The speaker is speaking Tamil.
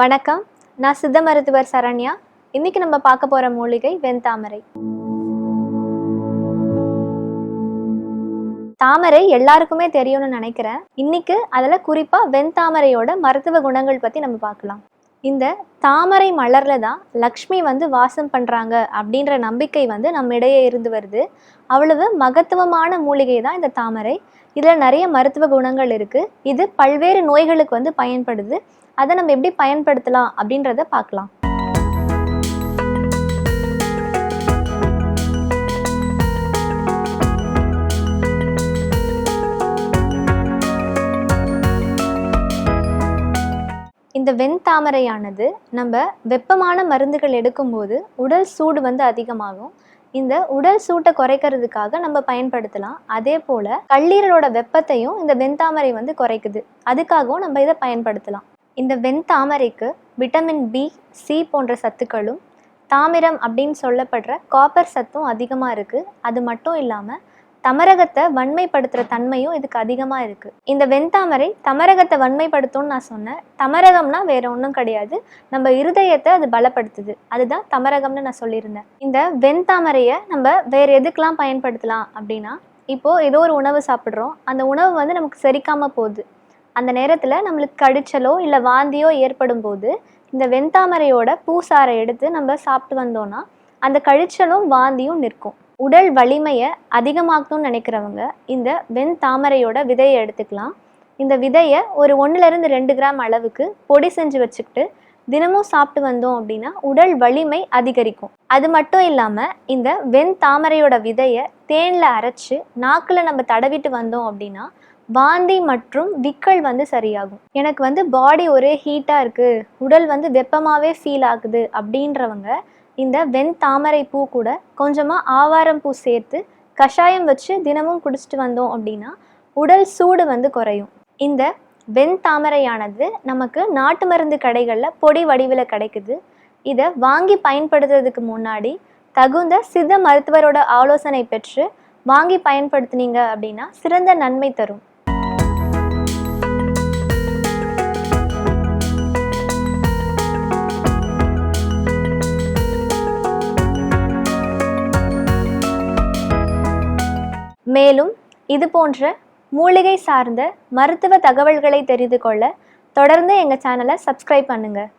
வணக்கம். நான் சித்த மருத்துவர் சரண்யா. இன்னைக்கு நம்ம பார்க்க போற மூலிகை வெண்தாமரை. தாமரை எல்லாருக்குமே தெரியும்னு நினைக்கிறேன். இன்னைக்கு அதில் குறிப்பாக வெண்தாமரையோட மருத்துவ குணங்கள் பற்றி நம்ம பார்க்கலாம். இந்த தாமரை மலரில் தான் லக்ஷ்மி வந்து வாசம் பண்ணுறாங்க அப்படின்ற நம்பிக்கை வந்து நம்ம இடையே இருந்து வருது. அவ்வளவு மகத்துவமான மூலிகை தான் இந்த தாமரை. இதில் நிறைய மருத்துவ குணங்கள் இருக்குது இது பல்வேறு நோய்களுக்கு வந்து பயன்படுது. அதை நம்ம எப்படி பயன்படுத்தலாம் அப்படின்றத பார்க்கலாம். இந்த வெண்தாமரையானது நம்ம வெப்பமான மருந்துகள் எடுக்கும்போது உடல் சூடு வந்து அதிகமாகும். இந்த உடல் சூட்டை குறைக்கிறதுக்காக நம்ம பயன்படுத்தலாம். அதே போல கல்லீரலோட வெப்பத்தையும் இந்த வெண்தாமரை வந்து குறைக்குது. அதுக்காகவும் நம்ம இதை பயன்படுத்தலாம். இந்த வெண்தாமரைக்கு விட்டமின் பி சி போன்ற சத்துக்களும் தாமிரம் அப்படின்னு சொல்லப்படுற காப்பர் சத்தும் அதிகமாக இருக்குது அது மட்டும் இல்லாமல் தமரகத்தை வன்மைப்படுத்துகிற தன்மையும் இதுக்கு அதிகமாக இருக்குது இந்த வெண்தாமரை தமரகத்தை வன்மைப்படுத்தும்னு நான் சொன்னேன். தமரகம்னா வேற ஒன்றும் கிடையாது. நம்ம இருதயத்தை அது பலப்படுத்துது. அதுதான் தமரகம்னு நான் சொல்லியிருந்தேன். இந்த வெண்தாமரையை நம்ம வேற எதுக்கெலாம் பயன்படுத்தலாம் அப்படின்னா இப்போது ஏதோ ஒரு உணவு சாப்பிட்றோம். அந்த உணவு வந்து நமக்கு செரிக்காமல் போகுது. அந்த நேரத்தில் நம்மளுக்கு கடிச்சலோ இல்லை வாந்தியோ ஏற்படும் போது இந்த வெண்தாமரையோட பூசாரை எடுத்து நம்ம சாப்பிட்டு வந்தோம்னா அந்த கழிச்சலும் வாந்தியும் நிற்கும். உடல் வலிமையை அதிகமாக்கணும்னு நினைக்கிறவங்க இந்த வெண் தாமரையோட விதையை எடுத்துக்கலாம். இந்த விதையை ஒரு ஒன்றுலேருந்து ரெண்டு கிராம் அளவுக்கு பொடி செஞ்சு வச்சுக்கிட்டு தினமும் சாப்பிட்டு வந்தோம் அப்படின்னா உடல் வலிமை அதிகரிக்கும். அது மட்டும் இல்லாமல் இந்த வெண் தாமரையோட விதையை தேனில் அரைச்சி நாக்கில் நம்ம தடவிட்டு வந்தோம் அப்படின்னா வாந்தி மற்றும் விக்கல் வந்து சரியாகும். எனக்கு வந்து பாடி ஒரே ஹீட்டாக இருக்குது உடல் வந்து வெப்பமாகவே ஃபீல் ஆகுது அப்படின்றவங்க இந்த வெண் தாமரை பூ கூட கொஞ்சமாக ஆவாரம் பூ சேர்த்து கஷாயம் வச்சு தினமும் குடிச்சிட்டு வந்தோம் அப்படின்னா உடல் சூடு வந்து குறையும். இந்த வெண் தாமரையானது நமக்கு நாட்டு மருந்து கடைகளில் பொடி வடிவில் கிடைக்குது. இதை வாங்கி பயன்படுத்துறதுக்கு முன்னாடி தகுந்த சித்த மருத்துவரோட ஆலோசனை பெற்று வாங்கி பயன்படுத்துனீங்க அப்படின்னா சிறந்த நன்மை தரும். மேலும் இது போன்ற மூலிகை சார்ந்த மருத்துவ தகவல்களை தெரிந்து கொள்ள தொடர்ந்து எங்கள் சேனலை சப்ஸ்கிரைப் பண்ணுங்கள்